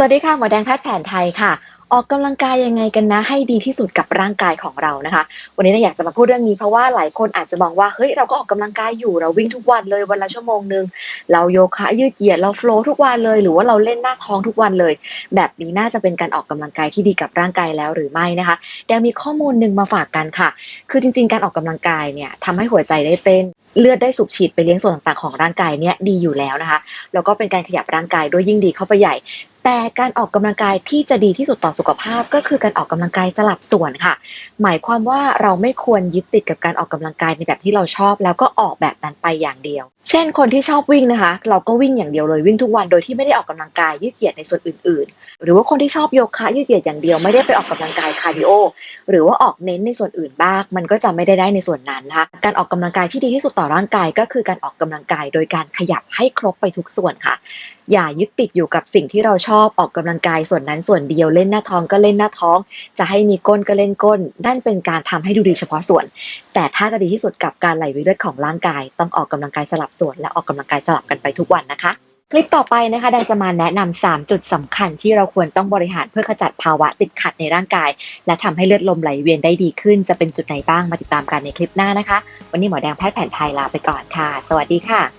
สวัสดีค่ะ หมอแดงแพทย์แผนไทยค่ะ ออกกำลังกายยังไงกันนะ ให้ดีที่สุดกับร่างกายของเรานะคะ วันนี้เราอยากจะมาพูดเรื่องนี้เพราะว่าหลายคนอาจจะมองว่าเฮ้ยเราก็ออกกำลังกายอยู่เราวิ่งทุกวันเลยวันละชั่วโมงหนึ่งเราโยคะยืดเหยียดเราโฟล์ทุกวันเลย หรือว่าเราเล่นหน้าท้องทุกวันเลย แบบนี้น่าจะเป็นการออกกำลังกายที่ดีกับร่างกายแล้วหรือไม่นะคะแดงมีข้อมูลหนึ่งมาฝากกันค่ะ คือจริง ๆ การออกกำลังกายเนี่ยทำให้หัวใจได้เต้นเลือดได้สูบฉีดไปเลี้ยงส่วนต่างๆของร่างกายเนี่ยดีอยู่แล้วนะคะ แล้วก็เป็นการขยับร่างกายด้วยยิ่งดีเข้าไปใหญ่แต่การออกกำลังกายที่จะดีที่สุดต่อสุขภาพก็คือการออกกำลังกายสลับส่วนค่ะ หมายความว่าเราไม่ควรยึดติดกับการออกกำลังกายในแบบที่เราชอบ แล้วก็ออกแบบนั้นไปอย่างเดียว เช่น คนที่ชอบวิ่งนะคะ เราก็วิ่งอย่างเดียวเลยวิ่งทุกวันโดยที่ไม่ได้ออกกำลังกายยืดเหยียดในส่วนอื่น ๆ หรือว่าคนที่ชอบโยคะยืดเหยียดอย่างเดียวไม่ได้ไปออกกำลังกายคาร์ดิโอหรือว่าออกเน้นในส่วนอื่นบ้างมันก็จะไม่ได้ได้ในส่วนนั้นนะคะการออกกำลังกายที่ดีที่สุดต่อร่างกาย ก็คือการออกกำลังกายโดยการขยับให้ครบไปทุกส่วนค่ะ อย่ายึดติดอยู่กับสิ่งที่เราชชอบออกกำลังกายส่วนนั้นส่วนเดียวเล่นหน้าท้องก็เล่นหน้าท้อง จะให้มีก้นก็เล่นก้น นั่นเป็นการทำให้ดูดีเฉพาะส่วน แต่ถ้าจะดีที่สุดกับการไหลเวียนเลือดของร่างกาย ต้องออกกำลังกายสลับส่วน และออกกำลังกายสลับกันไปทุกวันนะคะคลิปต่อไปนะคะแดงจะมาแนะนำ3จุดสำคัญที่เราควรต้องบริหารเพื่อขจัดภาวะติดขัดในร่างกาย และทำให้เลือดลมไหลเวียนได้ดีขึ้น จะเป็นจุดไหนบ้างมาติดตามกันในคลิปหน้านะคะ วันนี้หมอแดงแพทย์แผนไทยลาไปก่อนค่ะ สวัสดีค่ะ